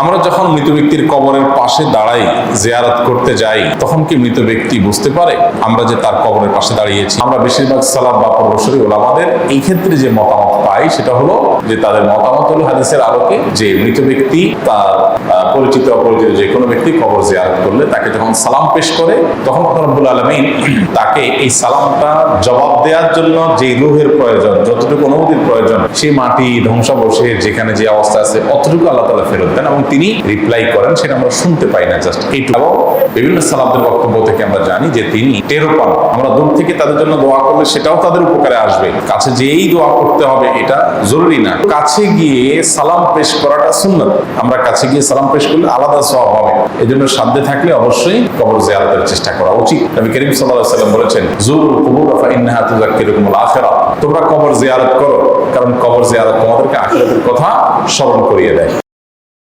আমরা যখন মৃত ব্যক্তির কবরের পাশে দাঁড়াই, জিয়ারত করতে যাই, তখন কি মৃত ব্যক্তি বুঝতে পারে আমরা যে তার কবরের পাশে দাঁড়িয়েছি? আমরা বেশিরভাগ সালাম বা প্রবসরী ওলামাদের এই ক্ষেত্রে যে মতামত পাই, সেটা হলো যে তাদের মতামত হলো হাদিসের আলোকে যে মৃত ব্যক্তি তার পরিচিত অপরিচিত যে কোনো ব্যক্তি কবর জিয়ারত করলে তাকে যখন সালাম পেশ করে, তখন রব্বুল আলমিন তাকে এই সালামটা জবাব দেওয়ার জন্য যে রুহের প্রয়োজন, যতটুকু অনুমতির প্রয়োজন, সেই মাটি, ধ্বংসাবশেষ, যেখানে যে অবস্থা আছে, অতটুকু আল্লাহ তালা ফেরত দেন এবং তিনি রিপ্লাই করেন, সেটা আমরা শুনতে পাই না জাস্ট এইটুকু। এবং বিভিন্ন সালামদের বক্তব্য থেকে আমরা জানি যে তিনি টেরো পান আমরা দূর থেকে তাদের জন্য দোয়া করলে সেটাও তাদের উপকারে আসবে। কাছে যেই দোয়া করতে হবে, এটা জরুরি না। কাছে গিয়ে সালাম পেশ করাটা সুন্নত। আমরা কাছে গিয়ে সালাম পেশ করলে আলাদা সব হবে। এই জন্য সাধ্যে থাকলে অবশ্যই কবর জিয়ারতের চেষ্টা করা উচিত। নবী করিম আলাইহি সাল্লাম বলেছেন জুর কুবুর, ফা ইন্নাহা তুজাক্কিরুকুম তোমরা কবর জিয়ারত করো, কারণ কবর জিয়ারত তোমাদেরকে আখিরাতের কথা স্মরণ করিয়ে দেয়।